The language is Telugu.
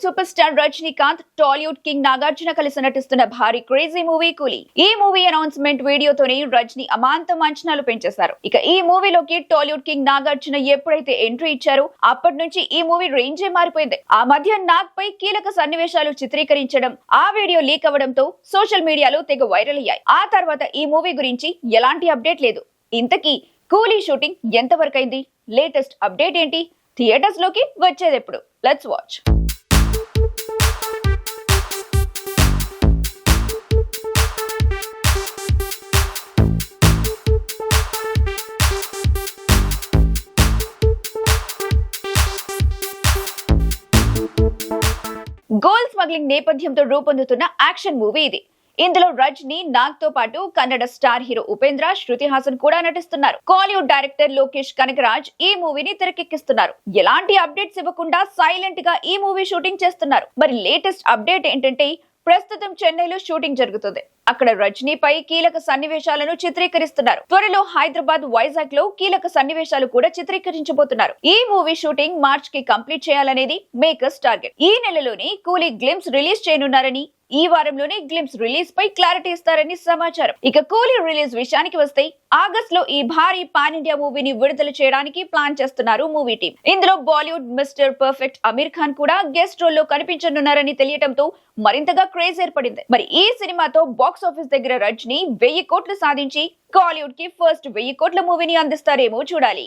Bollywood super star Rajinikanth Tollywood king Nagarjuna కలిసి నటిస్తున్న భారీ క్రేజీ మూవీ కూలీ. ఈ మూవీ అనౌన్స్మెంట్ వీడియోతోనే రజనీ అమాంతం అంచనాలు పెంచేశారు. ఇక ఈ మూవీలోకి టాలీవుడ్ కింగ్ నాగార్జున ఎప్పుడైతే ఎంట్రీ ఇచ్చారో అప్పటి నుంచి ఈ మూవీ రేంజే మారిపోయింది. ఆ మధ్య నాగ్ పై కీలక సన్నివేశాలు చిత్రీకరించడం ఆ వీడియో లీక్ అవ్వడంతో సోషల్ మీడియాలో తెగ వైరల్ అయ్యాయి. ఆ తర్వాత ఈ మూవీ గురించి ఎలాంటి అప్డేట్ లేదు. ఇంతకీ కూలీ షూటింగ్ ఎంతవరకు అయింది లేటెస్ట్ అప్డేట్ ఏంటి? థియేటర్స్లోకి వచ్చేది ఎప్పుడు? Let's watch. గోల్ స్మగ్లింగ్ నేపథ్యంతో రూపొందుతున్న యాక్షన్ మూవీ ఇది. ఇందులో రజనీ నాగ్తో పాటు కన్నడ స్టార్ హీరో ఉపేంద్ర శృతి హాసన్ కూడా నటిస్తున్నారు. కాలీవుడ్ డైరెక్టర్ లోకేష్ కనకరాజ్ ఈ మూవీని తెరకెక్కిస్తున్నారు. ఎలాంటి అప్డేట్స్ ఇవ్వకుండా సైలెంట్గా ఈ మూవీ షూటింగ్ చేస్తున్నారు. మరి లేటెస్ట్ అప్డేట్ ఏంటంటే ప్రస్తుతం చెన్నైలో షూటింగ్ జరుగుతుంది. అక్కడ రజనీపై కీలక సన్నివేశాలను చిత్రీకరిస్తున్నారు. త్వరలో హైదరాబాద్ వైజాగ్లో కీలక సన్నివేశాలు కూడా చిత్రీకరించబోతున్నారు. ఈ మూవీ షూటింగ్ మార్చ్కి కంప్లీట్ చేయాలనేది మేకర్స్ టార్గెట్. ఈ నెలలోనే కూలీ గ్లిమ్స్ రిలీజ్ చేయనున్నారని ఈ వారంలోనే గ్లిమ్స్ రిలీజ్ పై క్లారిటీ ఇస్తారని సమాచారం. ఇక కూలీ రిలీజ్ విషయానికి వస్తే ఆగస్ట్లో ఈ భారీ పాన్ ఇండియా మూవీని విడుదల చేయడానికి ప్లాన్ చేస్తున్నారు మూవీ టీం. ఇందులో Bollywood mister perfect Aamir Khan కూడా గెస్ట్ రోల్లో కనిపించనున్నారని తెలియటంతో మరింతగా క్రేజ్ ఏర్పడింది. మరి ఈ సినిమాతో బాక్స్ ఆఫీస్ దగ్గర రజనీ వెయ్యి కోట్లు సాధించి కాలీవుడ్కి ఫస్ట్ వెయ్యి కోట్ల మూవీని అందిస్తారేమో చూడాలి.